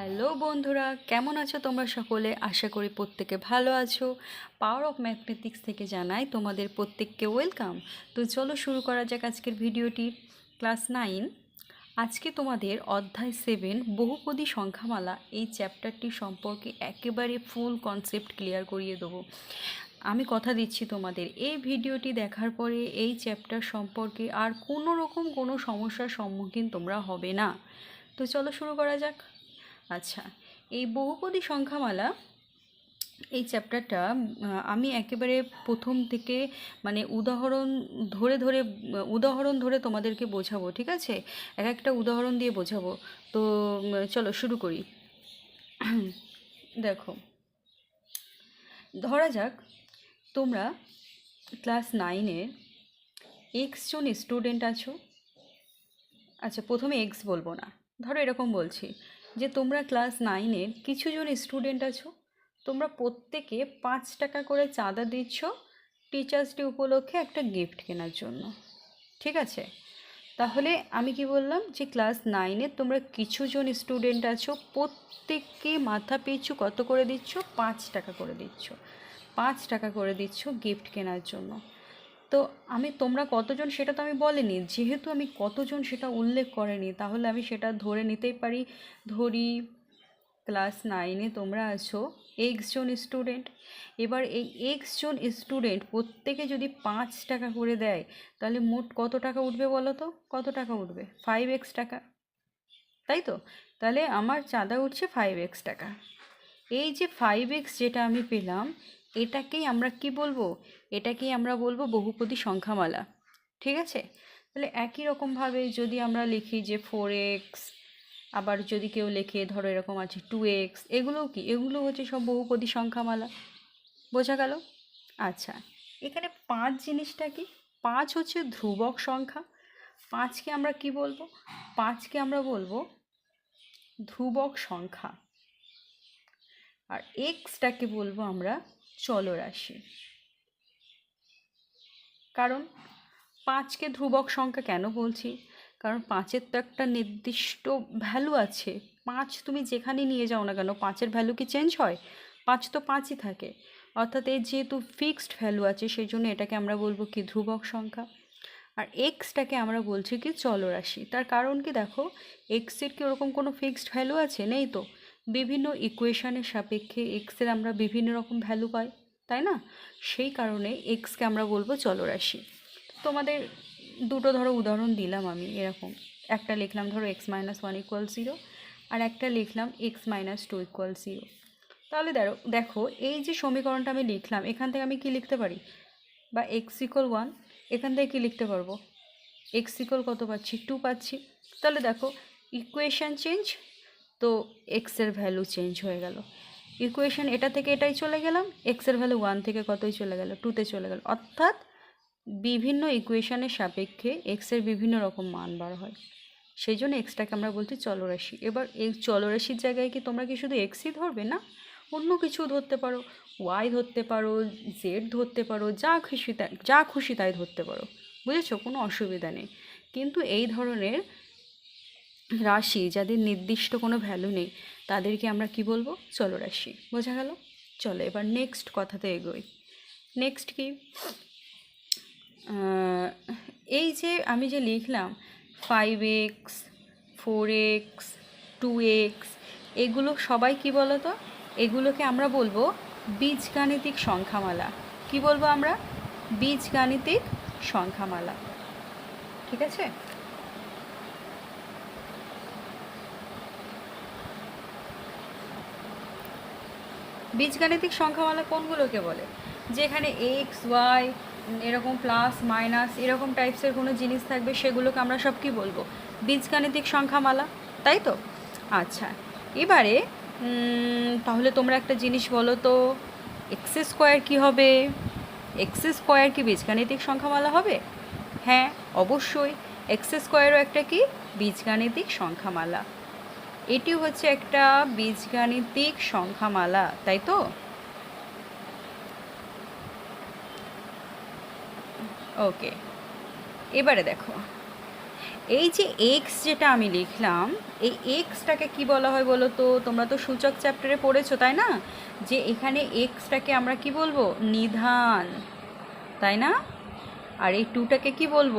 Hello বন্ধুরা, কেমন আছো তোমরা সকলে? আশা করি প্রত্যেকে ভালো আছো। পাওয়ার অফ ম্যাথমেটিক্স থেকে জানাই তোমাদের প্রত্যেককে ওয়েলকাম তো চলো শুরু করা যাক আজকের ভিডিওটি। ক্লাস নাইন আজকে তোমাদের অধ্যায় সেভেন বহুপদী সংখ্যামালা এই চ্যাপ্টারটি সম্পর্কে একেবারে ফুল কনসেপ্ট ক্লিয়ার করিয়ে দেবো। আমি কথা দিচ্ছি তোমাদের, এই ভিডিওটি দেখার পরে এই চ্যাপ্টার সম্পর্কে আর কোনো রকম কোনো সমস্যার সম্মুখীন তোমরা হবে না। তো চলো শুরু করা যাক। আচ্ছা এই বহুপদী সংখ্যামালা, এই চ্যাপ্টারটা আমি একেবারে প্রথম থেকে মানে উদাহরণ ধরে ধরে, উদাহরণ ধরে তোমাদেরকে বোঝাবো, ঠিক আছে? এক একটা উদাহরণ দিয়ে বোঝাবো। তো চলো শুরু করি। দেখো, ধরা যাক, তোমরা ক্লাস নাইনের এক্স জন স্টুডেন্ট আছো। আচ্ছা প্রথমে এক্স বলব না। ধরো এরকম বলছি। যে তোমরা ক্লাস নাইনের কিছু জন স্টুডেন্ট আছো, তোমরা প্রত্যেকে পাঁচ টাকা করে চাঁদা দিচ্ছ টিচার্স ডে উপলক্ষে একটা গিফট কেনার জন্য। ঠিক আছে? তাহলে আমি কি বললাম যে ক্লাস নাইনে তোমরা কিছু জন স্টুডেন্ট আছো, প্রত্যেককে মাথা পিছু কত করে দিচ্ছ? পাঁচ টাকা করে দিচ্ছ। পাঁচ টাকা করে দিচ্ছ গিফট কেনার জন্য। তো আমি তোমরা কতজন সেটা তো আমি বলিনি। যেহেতু আমি কতজন সেটা উল্লেখ করেনি, তাহলে আমি সেটা ধরে নিতেই পারি। ধরি, ক্লাস নাইনে তোমরা আছো এক্স জন স্টুডেন্ট। এবার এই এক্স জন স্টুডেন্ট প্রত্যেকে যদি পাঁচ টাকা করে দেয়, তাহলে মোট কত টাকা উঠবে বলো তো? কত টাকা উঠবে? ফাইভ এক্স টাকা। তাই তো? তাহলে আমার চাঁদা উঠছে ফাইভ এক্স টাকা। এই যে ফাইভ এক্স যেটা আমি পেলাম এটাকেই আমরা কি বলব? এটাকেই আমরা বলব বহুপদী সংখ্যামালা। ঠিক আছে? তাহলে একই রকমভাবে যদি আমরা লিখি যে ফোর এক্স আবার যদি কেউ লেখে ধরো এরকম আছে টু এক্স এগুলোও কি? এগুলো হচ্ছে সব বহুপদী সংখ্যামালা। বোঝা গেল? আচ্ছা এখানে পাঁচ জিনিসটা কি? পাঁচ হচ্ছে ধ্রুবক সংখ্যা। পাঁচকে আমরা কি বলব? পাঁচকে আমরা বলব ধ্রুবক সংখ্যা। আর এক্সটাকে বলব আমরা চলরাশি। কারণ পাঁচকে ধ্রুবক সংখ্যা কেন বলছি? কারণ পাঁচের তো একটা নির্দিষ্ট ভ্যালু আছে। পাঁচ তুমি যেখানে নিয়ে যাও না কেন, পাঁচের ভ্যালু কি চেঞ্জ হয়? পাঁচ তো পাঁচই থাকে। অর্থাৎ এর যেহেতু ফিক্সড ভ্যালু আছে সেই জন্য এটাকে আমরা বলব কি ধ্রুবক সংখ্যা। আর এক্সটাকে আমরা বলছি কি চলরাশি। তার কারণ কি দেখো এক্সের কি ওরকম কোনো ফিক্সড ভ্যালু আছে? নেই তো। বিভিন্ন ইকুয়েশানের সাপেক্ষে এক্সের আমরা বিভিন্ন রকম ভ্যালু পাই, তাই না? সেই কারণে এক্সকে আমরা বলব চলরাশি। তোমাদের দুটো ধরো উদাহরণ দিলাম আমি, এরকম। একটা লিখলাম ধরো x minus one equal zero আর একটা লিখলাম x minus two equal zero তাহলে দেখো দেখো, এই যে সমীকরণটা আমি লিখলাম, এখান থেকে আমি কি লিখতে পারি? বা এক্স ইকুয়াল ওয়ান এখান থেকে কী লিখতে পারব? এক্স ইকুয়াল কত পাচ্ছি? টু পাচ্ছি। তাহলে দেখো ইকুয়েশান চেঞ্জ তো এক্সের ভ্যালু চেঞ্জ হয়ে গেল। ইকুয়েশন এটা থেকে এটাই চলে গেলাম এক্সের ভ্যালু ওয়ান থেকে কতই চলে গেল? টুতে চলে গেল। অর্থাৎ বিভিন্ন ইকুয়েশনের সাপেক্ষে এক্সের বিভিন্ন রকম মান বার হয়। সেই জন্য এক্সটাকে আমরা বলছি চলরাশি। এবার এই চলরাশির জায়গায় কি তোমরা কি শুধু এক্সই ধরবে না? অন্য কিছু ধরতে পারো। ওয়াই ধরতে পারো জেড ধরতে পারো, যা খুশি তাই যা খুশি তাই ধরতে পারো। বুঝেছ? কোনো অসুবিধা নেই। কিন্তু এই ধরনের রাশি যাদের নির্দিষ্ট কোনো ভ্যালু নেই, তাদেরকে আমরা কি বলব? চলরাশি। বোঝা গেল? চলো এবার নেক্সট কথাতে এগোই। নেক্সট কি? এই যে আমি যে লিখলাম five x four x two x এগুলো সবাই কি বলো তো এগুলোকে আমরা বলব বীজগাণিতিক সংখ্যামালা। কি বলব আমরা? বীজগাণিতিক সংখ্যামালা। ঠিক আছে? বীজগাণিতিক সংখ্যামালা কোনগুলোকে বলে? যেখানে এক্স ওয়াই এরকম প্লাস মাইনাস এরকম টাইপসের কোনো জিনিস থাকবে, সেগুলোকে আমরা সব কি বলব? বীজগাণিতিক সংখ্যামালা, তাই তো? আচ্ছা এবারে তাহলে তোমরা একটা জিনিস বলো তো এক্স স্কোয়ার কী হবে? এক্স স্কোয়ার কি বীজগাণিতিক সংখ্যামালা হবে? হ্যাঁ অবশ্যই এক্স স্কোয়ারও একটা কি? বীজগাণিতিক সংখ্যামালা। এটি হচ্ছে একটা বীজগাণিতিক সংখ্যামালা, তাই তো? ওকে, এবারে দেখো, এই যে এক্স যেটা আমি লিখলাম, এই এক্সটাকে কি বলা হয় বলো তো? তোমরা তো সূচক চ্যাপ্টারে পড়েছো, তাই না? যে এখানে এক্সটাকে আমরা কি বলব? নিধান, তাই না? আর এই টুটাকে কি বলব?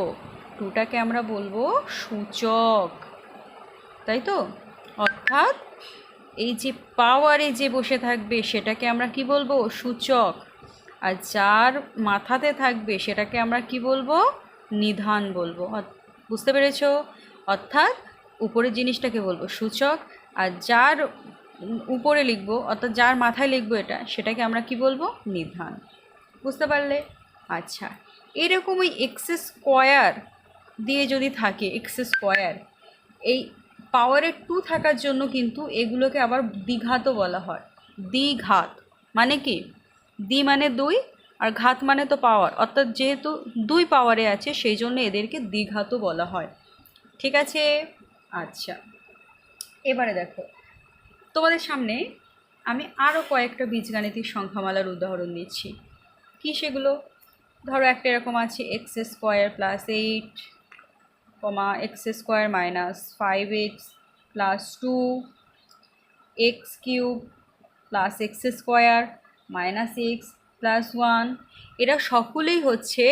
টুটাকে আমরা বলব সূচক, তাই তো? অর্থাৎ এই যে পাওয়ারে যে বসে থাকবে, সেটাকে আমরা কি বলব? সূচক। আর যার মাথাতে থাকবে, সেটাকে আমরা কি বলব? নিধান বলব। বুঝতে পেরেছ? অর্থাৎ উপরের জিনিসটাকে বলব, সূচক। আর যার উপরে লিখব, অর্থাৎ যার মাথায় লিখব এটা, সেটাকে আমরা কি বলব? নিধান। বুঝতে পারলে? আচ্ছা। এরকম ওই এক্স স্কোয়ার দিয়ে যদি থাকে এক্স স্কোয়ার এই পাওয়ারের টু থাকার জন্য কিন্তু এগুলোকে আবার দ্বিঘাতও বলা হয়। দ্বিঘাত মানে কি? দ্বি মানে দুই আর ঘাত মানে তো পাওয়ার অর্থাৎ যেহেতু দুই পাওয়ারে আছে, সেই জন্য এদেরকে দ্বিঘাতও বলা হয়। ঠিক আছে? আচ্ছা। এবারে দেখো, তোমাদের সামনে আমি আরও কয়েকটা বীজগাণিতিক সংখ্যামালার উদাহরণ দিচ্ছি কী সেগুলো? ধরো একটা এরকম আছে x square plus eight comma x square minus five x plus two x cube plus x square minus x plus one. এরা সকলেই হচ্ছে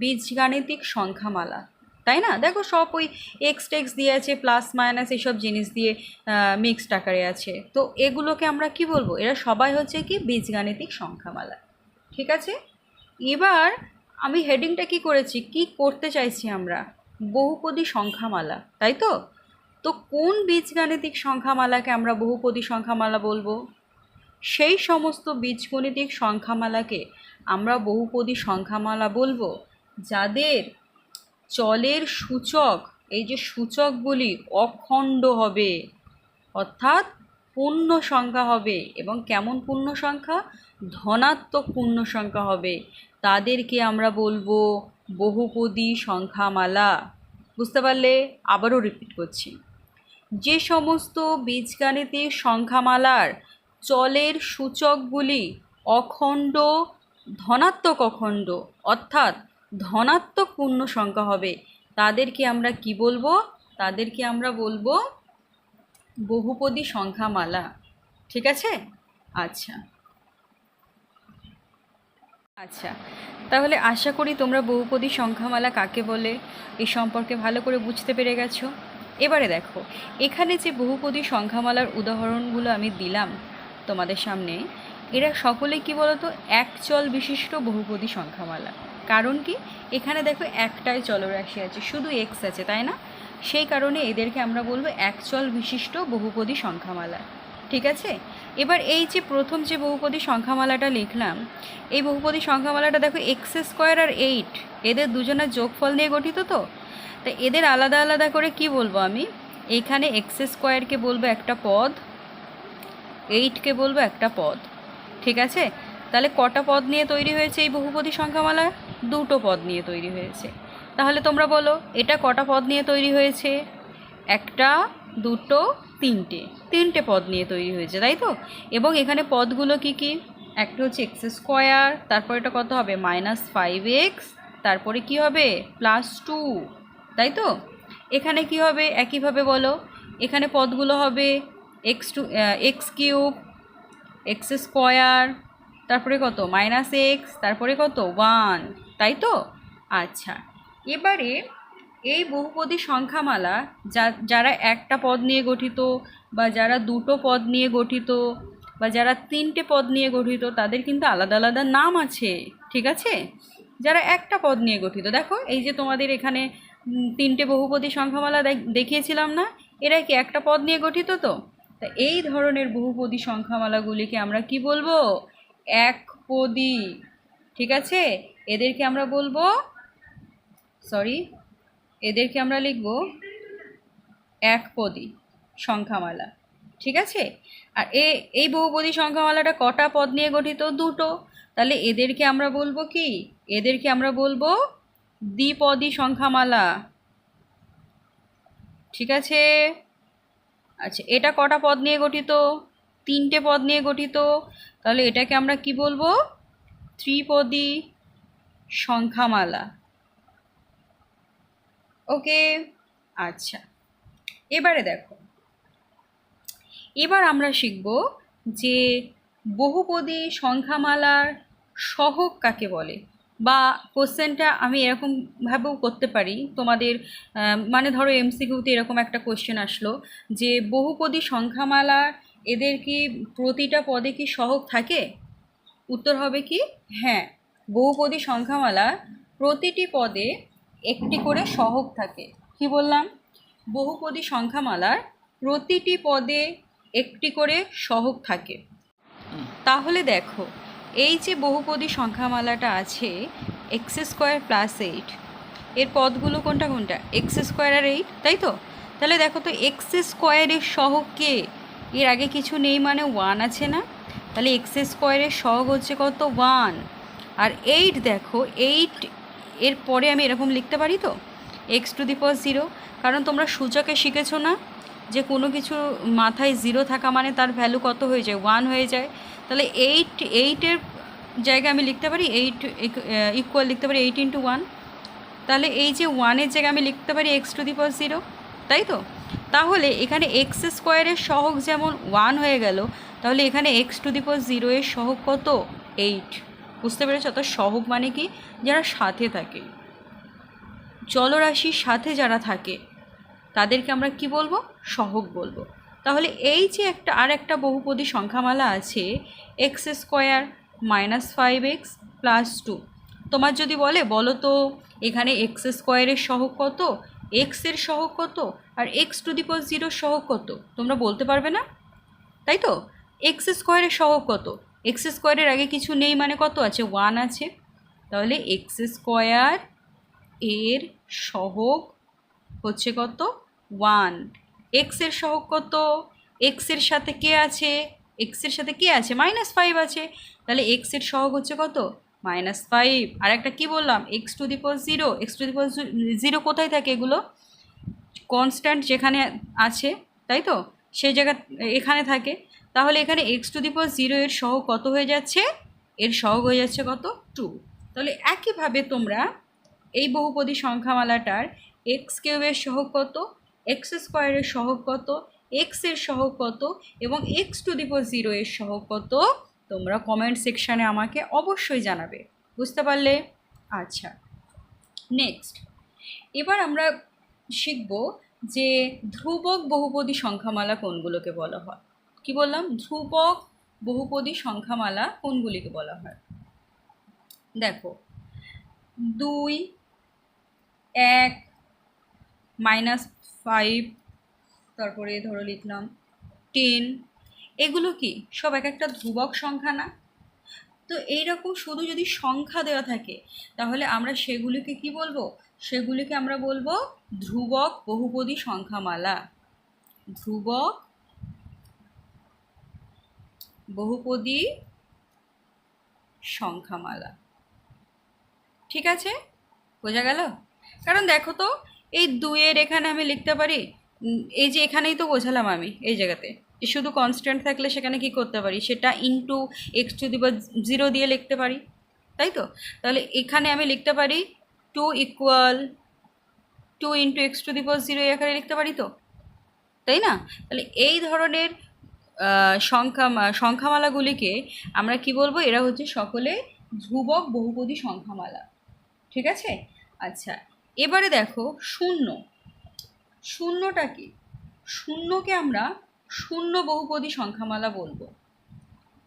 বীজগাণিতিক সংখ্যামালা, তাই না? দেখো সব ওই এক্স টেক্স দিয়ে আছে, প্লাস মাইনাস এইসব জিনিস দিয়ে মিক্সড আকারে আছে। তো এগুলোকে আমরা কি বলব? এরা সবাই হচ্ছে কি বীজগাণিতিক সংখ্যামালা, ঠিক আছে? এবার আমি হেডিংটা কি করেছি? কি করতে চাইছি আমরা? বহুপদী সংখ্যামালা, তাই তো? তো কোন বীজগাণিতিক সংখ্যামালাকে আমরা বহুপদী সংখ্যামালা বলব? সেই সমস্ত বীজগণিতিক সংখ্যামালাকে আমরা বহুপদী সংখ্যামালা বলব, যাদের চলের সূচক, এই যে সূচকগুলি অখণ্ড হবে, অর্থাৎ পূর্ণ সংখ্যা হবে এবং কেমন পূর্ণ সংখ্যা? ধনাত্মক পূর্ণ সংখ্যা হবে। তাদেরকে আমরা বলব বহুপদী সংখ্যামালা বুঝতে পারলে আবারও রিপিট করছি। যে সমস্ত বীজগাণিতিক সংখ্যামালার চলের সূচকগুলি অখণ্ড, ধনাত্মক অখণ্ড, অর্থাৎ ধনাত্মক পূর্ণ সংখ্যা হবে, তাদেরকে আমরা কি বলব? তাদেরকে আমরা বলব বহুপদী সংখ্যামালা ঠিক আছে? আচ্ছা। আচ্ছা তাহলে আশা করি তোমরা বহুপদী সংখ্যামালা কাকে বলে এই সম্পর্কে ভালো করে বুঝতে পেরে গেছো? এবারে দেখো, এখানে যে বহুপদী সংখ্যামালার উদাহরণগুলো আমি দিলাম তোমাদের সামনে, এরা সকলে কি বলতো, এক চল বিশিষ্ট বহুপদী সংখ্যামালা। কারণ কি? এখানে দেখো একটাই চলরাশি আছে, শুধু এক্স আছে, তাই না? সেই কারণে এদেরকে আমরা বলব এক চল বিশিষ্ট বহুপদী সংখ্যামালা। ঠিক আছে? এবার এই যে প্রথম যে বহুপদী সংখ্যামালাটা লিখলাম, এই বহুপদী সংখ্যামালাটা দেখো এক্স স্কোয়ার আর এইট এদের দুজনের যোগফল নিয়ে গঠিত তো? তা এদের আলাদা আলাদা করে কি বলব আমি? এখানে এক্স স্কোয়ারকে বলব একটা পদ এইটকে বলব একটা পদ, ঠিক আছে? তাহলে কটা পদ নিয়ে তৈরি হয়েছে এই বহুপদী সংখ্যামালা দুটো পদ নিয়ে তৈরি হয়েছে। তাহলে তোমরা বলো, এটা কটা পদ নিয়ে তৈরি হয়েছে? একটা, দুটো তিনটে তিনটে পদ নিয়ে তৈরি হয়েছে, তাই তো? এবং এখানে পদগুলো কি কি? একটা হচ্ছে এক্স স্কোয়ার তারপর এটা কত হবে? মাইনাস ফাইভ এক্স তারপরে কি হবে? প্লাস টু তাই তো? এখানে কি হবে? একইভাবে বলো। এখানে পদগুলো হবে x two x cube x square তারপরে কত? মাইনাস এক্স তারপরে কত? ওয়ান তাই তো? আচ্ছা এবারে এই বহুপদী সংখ্যামালা যা, যারা একটা পদ নিয়ে গঠিত বা যারা দুটো পদ নিয়ে গঠিত বা যারা তিনটে পদ নিয়ে গঠিত, তাদের কিন্তু আলাদা আলাদা নাম আছে, ঠিক আছে? যারা একটা পদ নিয়ে গঠিত, দেখো, এই যে তোমাদের এখানে তিনটে বহুপদী সংখ্যামালা দেখিয়েছিলাম না? এরা কি একটা পদ নিয়ে গঠিত তো? তা এই ধরনের বহুপদী সংখ্যামালাগুলিকে আমরা কি বলব? একপদী, ঠিক আছে? এদেরকে আমরা বলব সরি এদেরকে আমরা লিখব একপদী সংখ্যামালা, ঠিক আছে? আর এ, এই বহুপদী সংখ্যামালাটা কটা পদ নিয়ে গঠিত? দুটো। তাহলে এদেরকে আমরা বলব কি? এদেরকে আমরা বলব দ্বিপদী সংখ্যামালা, ঠিক আছে? আচ্ছা এটা কটা পদ নিয়ে গঠিত? তিনটে পদ নিয়ে গঠিত। তাহলে এটাকে আমরা কি বলব? ত্রিপদী সংখ্যামালা। ওকে? আচ্ছা। এবারে দেখো। এবার আমরা শিখব যে বহুপদী সংখ্যামালার সহক কাকে বলে? বা কোশ্চেনটা আমি এরকমভাবেও করতে পারি। তোমাদের মানে ধরো এমসিকিউতে এরকম একটা কোশ্চেন আসলো যে বহুপদী সংখ্যামালা এদের কি প্রতিটা পদে কি সহক থাকে? উত্তর হবে কি হ্যাঁ। বহুপদী সংখ্যামালা প্রতিটি পদে একটি করে সহগ থাকে। কি বললাম? বহুপদী সংখ্যামালার প্রতিটি পদে একটি করে সহগ থাকে। তাহলে দেখো, এই যে বহুপদী সংখ্যামালাটা আছে এক্স স্কোয়ার প্লাস এইট এর পদগুলো কোনটা কোনটা? এক্স স্কোয়ার আর এইট তাই তো? তাহলে দেখো তো এক্স স্কোয়ারের সহগ কে? এর আগে কিছু নেই মানে ওয়ান আছে না? তাহলে এক্স স্কোয়ারের সহগ হচ্ছে কত? ওয়ান আর এইট দেখো এইট এর পরে আমি এরকম লিখতে পারি তো? X to the power zero কারণ তোমরা সূচকে শিখেছো না? যে কোনো কিছু মাথায় জিরো থাকা মানে তার ভ্যালু কত হয়ে যায়? ওয়ান হয়ে যায়। তাহলে এইট এইটের জায়গায় আমি লিখতে পারি এইট ইকুয়াল লিখতে পারি এইট ইন্টু ওয়ান তাহলে এই যে ওয়ানের জায়গায় আমি লিখতে পারি x to the power zero তাই তো? তাহলে এখানে এক্স স্কোয়ারের সহগ যেমন ওয়ান হয়ে গেল, তাহলে এখানে x to the power zero এর সহগ কত? এইট বুঝতে পেরেছ? অর্থাৎ সহগ মানে কি? যারা সাথে থাকে। জলরাশির সাথে যারা থাকে, তাদেরকে আমরা কি বলব? সহগ বলব। তাহলে এই যে একটা, আর একটা বহুপদী সংখ্যামালা আছে x square minus five x plus two তোমার যদি বলে, বলো তো, এখানে এক্স স্কোয়ারের সহগ কত? এক্সের সহগ কত? আর এক্স টু দি পাওয়ার জিরোর সহগ কত? তোমরা বলতে পারবে না? তাই তো? এক্স স্কোয়ারের সহগ কত? এক্স স্কোয়ারের আগে কিছু নেই মানে কত আছে? ওয়ান আছে। তাহলে এক্স স্কোয়ার এর সহগ হচ্ছে কত? ওয়ান এক্সের সহগ কত? এক্সের সাথে কে আছে? এক্সের সাথে কে আছে? মাইনাস ফাইভ আছে। তাহলে এক্সের সহগ হচ্ছে কত? মাইনাস ফাইভ আর একটা কী বললাম? X to the zero x to the zero কোথায় থাকে এগুলো? কনস্ট্যান্ট যেখানে আছে, তাই তো? সেই জায়গা এখানে থাকে। তাহলে এখানে x to the power zero এর সহগ কত হয়ে যাচ্ছে? এর সহগ হয়ে যাচ্ছে কত? টু তাহলে একইভাবে তোমরা এই বহুপদী সংখ্যামালাটার এক্স কিউবের সহগ কত? এক্স স্কোয়ারের সহগ কত? এক্সের সহগ কত? এবং x to the power zero এর সহগ কত? তোমরা কমেন্ট সেকশানে আমাকে অবশ্যই জানাবে। বুঝতে পারলে? আচ্ছা। নেক্সট এবার আমরা শিখব যে ধ্রুবক বহুপদী সংখ্যামালা কোনগুলোকে বলা হয়। কি বললাম? ধ্রুবক বহুপদী সংখ্যামালা কোনগুলিকে বলা হয়? দেখো, দুই, এক মাইনাস ফাইভ তারপরে ধরো লিখলাম টেন এগুলো কি? সব এক একটা ধ্রুবক সংখ্যা না? তো এইরকম শুধু যদি সংখ্যা দেওয়া থাকে, তাহলে আমরা সেগুলিকে কি বলব? সেগুলিকে আমরা বলব ধ্রুবক বহুপদী সংখ্যামালা। ধ্রুবক বহুপদী সংখ্যামালা। ঠিক আছে? বোঝা গেল? কারণ দেখো তো, এই দুইয়ের এখানে আমি লিখতে পারি এই যে এখানেই তো বোঝালাম আমি, এই জায়গাতে। শুধু কনস্ট্যান্ট থাকলে সেখানে কি করতে পারি? সেটা ইনটু এক্স টু দি বা জিরো দিয়ে লিখতে পারি, তাই তো? তাহলে এখানে আমি লিখতে পারি two equal two into x to the power zero এখানে লিখতে পারি তো? তাই না? তাহলে এই ধরনের সংখ্যা সংখ্যামালাগুলিকে আমরা কি বলব? এরা হচ্ছে সকলে ধ্রুবক বহুপদী সংখ্যামালা। ঠিক আছে? আচ্ছা এবারে দেখো শূন্য। শূন্যটা কি? শূন্যকে আমরা শূন্য বহুপদী সংখ্যামালা বলব।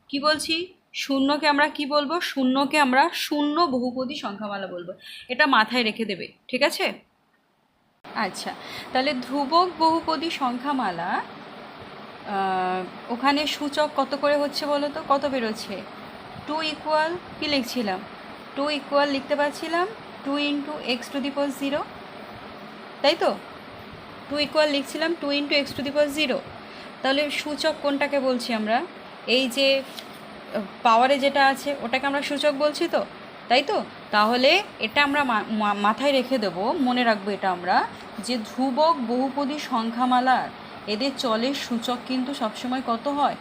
কি বলছি? শূন্যকে আমরা কি বলব? শূন্যকে আমরা শূন্য বহুপদী সংখ্যামালা বলব। এটা মাথায় রেখে দেবে। ঠিক আছে? আচ্ছা তাহলে ধ্রুবক বহুপদী সংখ্যামালা ওখানে সূচক কত করে হচ্ছে বলো তো? কত বেরোচ্ছে? টু ইকুয়াল কী লিখছিলাম? টু ইকুয়াল লিখতে পারছিলাম two into x to the zero তাই তো? Two equal লিখছিলাম two into x to the zero তাহলে সূচক কোনটাকে বলছি আমরা? এই যে পাওয়ারে যেটা আছে, ওটাকে আমরা সূচক বলছি তো? তাই তো? তাহলে এটা আমরা মাথায় রেখে দেবো, মনে রাখব এটা আমরা, যে ধ্রুবক বহুপদী সংখ্যামালার এদের চলের সূচক কিন্তু সবসময় কত হয়?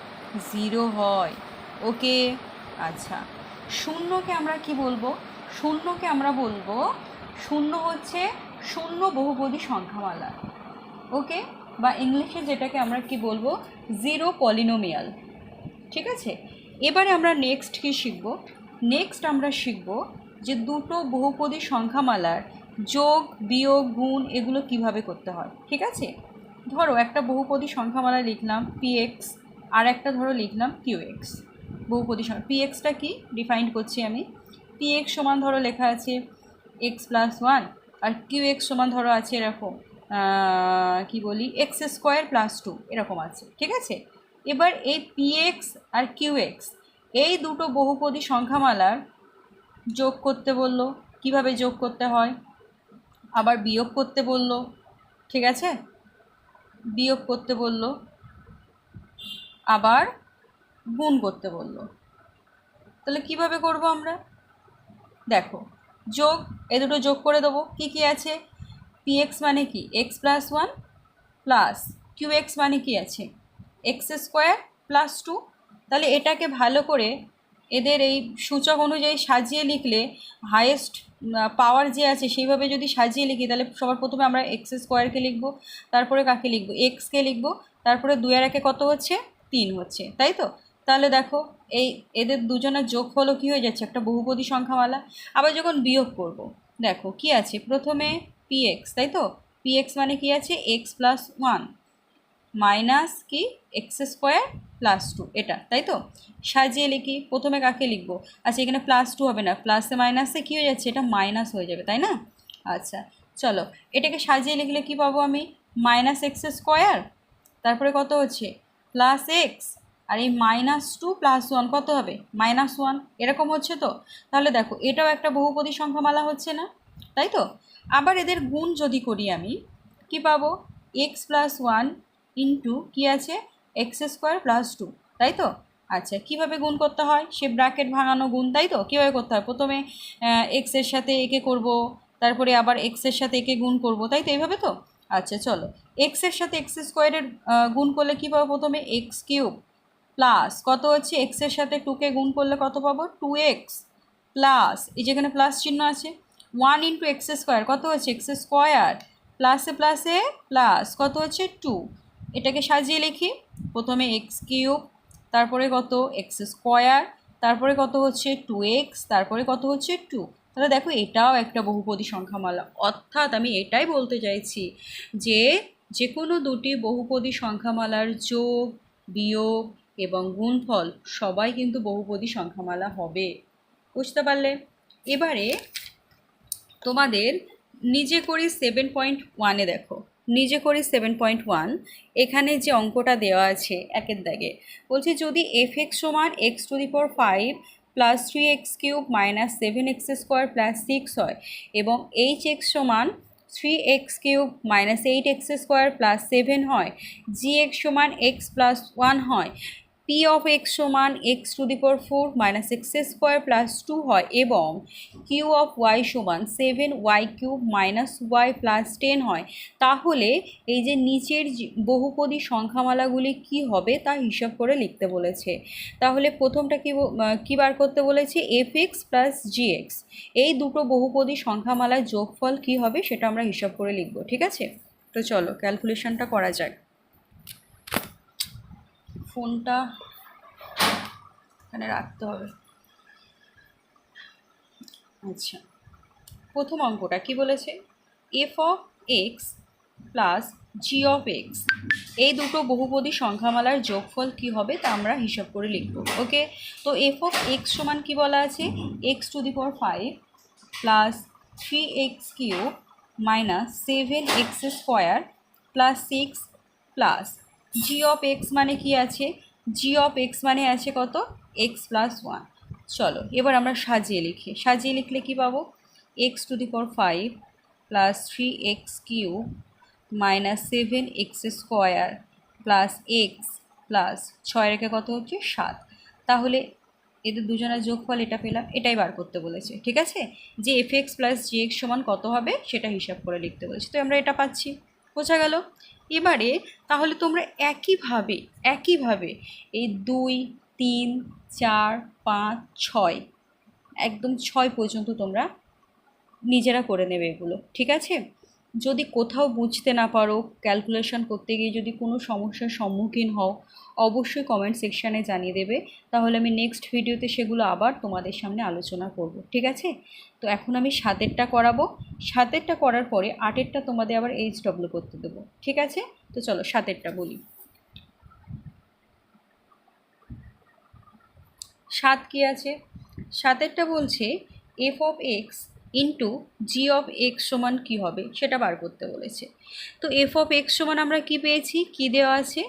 জিরো হয়। ওকে? আচ্ছা। শূন্যকে আমরা কি বলব? শূন্যকে আমরা বলব, শূন্য হচ্ছে শূন্য বহুপদী সংখ্যামালা। ওকে? বা ইংলিশে যেটাকে আমরা কি বলব? Zero polynomial. ঠিক আছে? এবারে আমরা নেক্সট কি শিখব? নেক্সট আমরা শিখব যে দুটো বহুপদী সংখ্যামালার যোগ, বিয়োগ, গুণ এগুলো কীভাবে করতে হয়। ঠিক আছে? ধরো একটা বহুপদী সংখ্যামালা লিখলাম পিএক্স আর একটা ধরো লিখলাম কিউএক্স বহুপদী সংখ্যা। পিএক্সটা কি? ডিফাইন করছি আমি। পিএক্স সমান ধরো লেখা আছে এক্স প্লাস ওয়ান আর কিউ এক্স সমান ধরো আছে এরকম কি বলি? এক্স স্কোয়ার প্লাস টু এরকম আছে। ঠিক আছে? এবার এই পিএক্স আর কিউ এক্স এই দুটো বহুপদী সংখ্যামালার যোগ করতে বলল। কীভাবে যোগ করতে হয়? আবার বিয়োগ করতে বলল। ঠিক আছে? বিয়োগ করতে বলল, আবার গুণ করতে বলল। তাহলে কীভাবে করব আমরা? দেখো, যোগ, এ দুটো যোগ করে দেবো। কী কী আছে? পি এক্স মানে কি? X plus one plus q x মানে কি আছে? এক্স স্কোয়ার প্লাস টু তাহলে এটাকে ভালো করে এদের এই সূচক অনুযায়ী সাজিয়ে লিখলে হায়েস্ট পাওয়ার যে আছে সেইভাবে যদি সাজিয়ে লিখি, তাহলে সবার প্রথমে আমরা এক্স স্কোয়ারকে লিখব, তারপরে কাকে লিখব? এক্সকে লিখব, তারপরে দুই আর একে কত হচ্ছে? তিন হচ্ছে, তাই তো? তাহলে দেখো, এই এদের দুজনের যোগ হলো কী হয়ে যাচ্ছে? একটা বহুপদী সংখ্যামালা। আবার যখন বিয়োগ করব, দেখো কি আছে? প্রথমে পি এক্স তাই তো? পি এক্স মানে কি আছে? এক্স প্লাস ওয়ান মাইনাস কি? এক্স স্কোয়ার প্লাস টু এটা, তাই তো? সাজিয়ে লিখি, প্রথমে কাকে লিখব? আচ্ছা এখানে প্লাস টু হবে না প্লাসে মাইনাসে কী হয়ে যাচ্ছে? এটা মাইনাস হয়ে যাবে, তাই না? আচ্ছা চলো, এটাকে সাজিয়ে লিখলে কি পাবো আমি? মাইনাস এক্স স্কোয়ার তারপরে কত হচ্ছে? প্লাস এক্স আর এই মাইনাস টু প্লাস ওয়ান কত হবে? মাইনাস ওয়ান এরকম হচ্ছে তো? তাহলে দেখো, এটাও একটা বহুপদী সংখ্যামালা হচ্ছে না, তাই তো? আবার এদের গুণ যদি করি আমি, কি পাবো? এক্স প্লাস ওয়ান ইন্টু কী আছে? এক্স স্কোয়ার প্লাস টু, তাই তো? আচ্ছা কীভাবে গুণ করতে হয়? সে ব্র্যাকেট ভাঙানো গুণ, তাই তো? কীভাবে করতে হয়? প্রথমে এক্সের সাথে একে করব, তারপরে আবার এক্সের সাথে একে গুণ করব, তাই তো এইভাবে তো? আচ্ছা চলো। এক্সের সাথে এক্স স্কোয়ারের গুণ করলে কী পাবো প্রথমে? এক্স কিউব প্লাস, কত হচ্ছে? এক্সের সাথে টুকে গুণ করলে কত পাবো? টু এক্স প্লাস, এই যেখানে প্লাস চিহ্ন আছে, ওয়ান ইন্টু এক্স স্কোয়ার, কত হচ্ছে? এক্স স্কোয়ার, প্লাসে প্লাসে প্লাস, কত হচ্ছে? টু। এটাকে সাজিয়ে লিখি। প্রথমে এক্স কিউব, তারপরে কত? এক্স স্কোয়ার, তারপরে কত হচ্ছে? টু এক্স তারপরে কত হচ্ছে? টু তাহলে দেখো এটাও একটা বহুপদী সংখ্যামালা। অর্থাৎ আমি এটাই বলতে চাইছি যে যে কোনো দুটি বহুপদী সংখ্যামালার যোগ, বিয়োগ এবং গুণফল সবাই কিন্তু বহুপদী সংখ্যামালা হবে। বুঝতে পারলে? এবারে তোমাদের নিজে করি সেভেন পয়েন্ট ওয়ানে দেখো। নিজে করে সেভেন পয়েন্ট ওয়ান এখানে যে অঙ্কটা দেওয়া আছে একের দাগে, বলছে যদি এফ এক্স সমান x to the four five plus three x cube minus seven x square plus six হয় এবং এইচ এক্স সমান three x cube minus eight x square plus seven হয় জি এক্স সমান এক্স প্লাস ওয়ান হয় P of x সমান x to the power four minus x square plus two হয় এবং Q of Y সমান seven y cube minus y plus ten হয়। তাহলে এই যে নিচের বহুপদী সংখ্যামালাগুলি কি হবে তা হিসাব করে লিখতে বলেছে। তাহলে প্রথমটা কি কি বার করতে বলেছে? F x plus g x এই দুটো বহুপদী সংখ্যামালার যোগফল কি হবে সেটা আমরা হিসাব করে লিখব, ঠিক আছে? তো চলো ক্যালকুলেশনটা করা যাক। ফোনটা এখানে রাখতে হবে। আচ্ছা প্রথম অঙ্কটা কি বলেছে? F of x plus g of x এই দুটো বহুপদী সংখ্যামালার যোগফল কি হবে তা আমরা হিসাব করে লিখব, ওকে? তো এফ অফ এক্স সমান কি বলা আছে? X to the power five plus three x cube minus seven x square plus six plus g of x মানে কি আছে? জি অফ এক্স মানে আছে কত? এক্স প্লাস ওয়ান চলো, এবার আমরা সাজিয়ে লিখি। সাজিয়ে লিখলে কি পাবো? X to the power five plus three x cube minus seven x square plus x plus ছয় রেখে কত হচ্ছে? সাত। তাহলে এদের দুজনের যোগফল এটা পেলাম, এটাই বার করতে বলেছে। ঠিক আছে? যে f x plus g x সমান কত হবে? সেটা হিসাব করে লিখতে বলেছে। তো আমরা এটা পাচ্ছি। বোঝা গেল? এবারে তাহলে তোমরা একইভাবে একইভাবে এই দুই, তিন, চার, পাঁচ, ছয়, একদম ছয় পর্যন্ত তোমরা নিজেরা করে নেবে এগুলো, ঠিক আছে? যদি কোথাও বুঝতে না পারো ক্যালকুলেশন করতে গিয়ে যদি কোনো সমস্যার সম্মুখীন হও, অবশ্যই কমেন্ট সেকশানে জানিয়ে দেবে। তাহলে আমি নেক্সট ভিডিওতে সেগুলো আবার তোমাদের সামনে আলোচনা করব, ঠিক আছে? তো এখন আমি সাতেরটা করাবো। সাতেরটা করার পরে আটেরটা তোমাদের আবার এইচ ডব্লিউ করতে দেবো, ঠিক আছে? তো চলো সাতেরটা বলি। সাত কী আছে? সাতেরটা বলছে f of x into g of x সমান কী হবে সেটা বার করতে বলেছে। তো এফ অফ এক্স সমান আমরা কি পেয়েছি? কি দেওয়া আছে?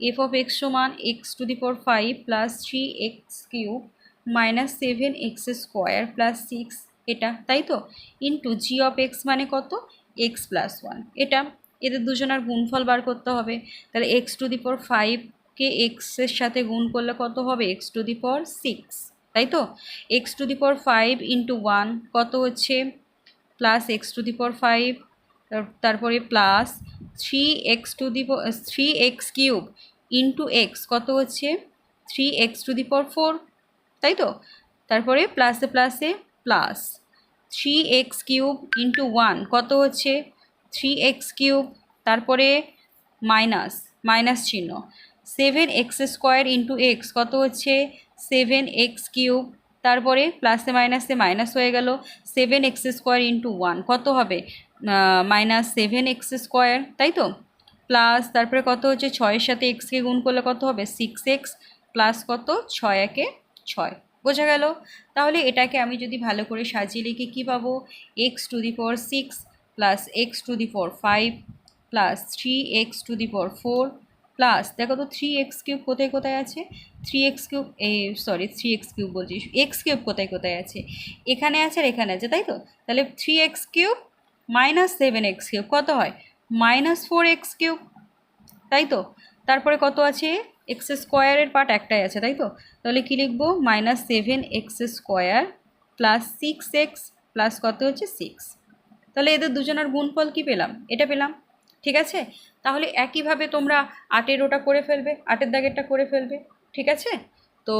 এফ অফ এক্স সমান x to the power five plus three x cube minus seven x square plus six এটা তাই তো? ইন্টু জি অফ এক্স মানে কত? এক্স প্লাস ওয়ান এটা এদের দুজনের গুণফল বার করতে হবে। তাহলে এক্স টু দি পাওয়ার ফাইভকে এক্সের সাথে গুণ করলে কত হবে? X to the power six তাই তো? X to the power five into one কত হচ্ছে? Plus x to the power five তারপরে plus three x to the three x cube into x কত হচ্ছে? Three x to the power four তাই তো? তারপরে প্লাসে প্লাসে plus three x cube into one কত হচ্ছে? থ্রি এক্স কিউব তারপরে মাইনাস মাইনাস চিহ্ন। Seven x square into x, কত হচ্ছে? Seven x cube. তারপরে প্লাসে মাইনাসে মাইনাস হয়ে গেল। Seven x square into one, কত হবে? মাইনাস সেভেন এক্স স্কোয়ার, তাই তো? প্লাস তারপরে কত হচ্ছে? ছয়ের সাথে এক্সকে গুণ করলে কত হবে? সিক্স এক্স প্লাস কত? ছয় একে ছয়। বোঝা গেল? তাহলে এটাকে আমি যদি ভালো করে সাজিয়ে লিখি, কী পাবো? X to the power six plus x to the power five plus three x to the power four plus দেখো তো থ্রি এক্স কিউব কোথায় কোথায় আছে? থ্রি এক্স কিউব এ সরি থ্রি এক্স কিউব বলছি। এক্স কিউব কোথায় কোথায় আছে? এখানে আছে আর এখানে আছে, তাই তো? তাহলে three x cube minus seven x cube কত হয়? মাইনাস ফোর এক্স কিউব তাই তো? তারপরে কত আছে? এক্স স্কোয়ারের পার্ট একটাই আছে, তাই তো? তাহলে কী লিখব? Minus seven x square plus six x plus কত হচ্ছে? সিক্স তাহলে এদের দুজনের গুণফল কী পেলাম? এটা পেলাম। ঠিক আছে? তাহলে একইভাবে তোমরা আটের ওটা করে ফেলবে, আটের দাগেরটা করে ফেলবে, ঠিক আছে? তো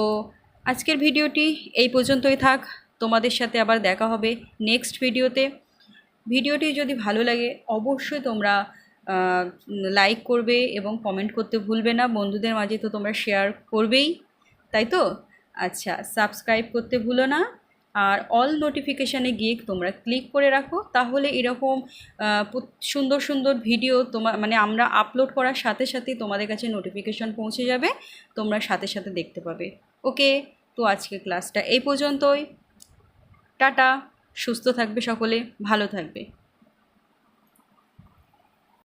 আজকের ভিডিওটি এই পর্যন্তই থাক। তোমাদের সাথে আবার দেখা হবে নেক্সট ভিডিওতে। ভিডিওটি যদি ভালো লাগে, অবশ্যই তোমরা লাইক করবে এবং কমেন্ট করতে ভুলবে না। বন্ধুদের মাঝে তো তোমরা শেয়ার করবেই, তাই তো? আচ্ছা সাবস্ক্রাইব করতে ভুলো না। আর অল নোটিফিকেশানে গিয়ে তোমরা ক্লিক করে রাখো, তাহলে এরকম সুন্দর সুন্দর ভিডিও তোমার মানে আমরা আপলোড করার সাথে সাথে তোমাদের কাছে নোটিফিকেশান পৌঁছে যাবে, তোমরা সাথে সাথে দেখতে পাবে। ওকে তো আজকে ক্লাসটা এই পর্যন্তই। টাটা! সুস্থ থাকবে সকলে, ভালো থাকবে।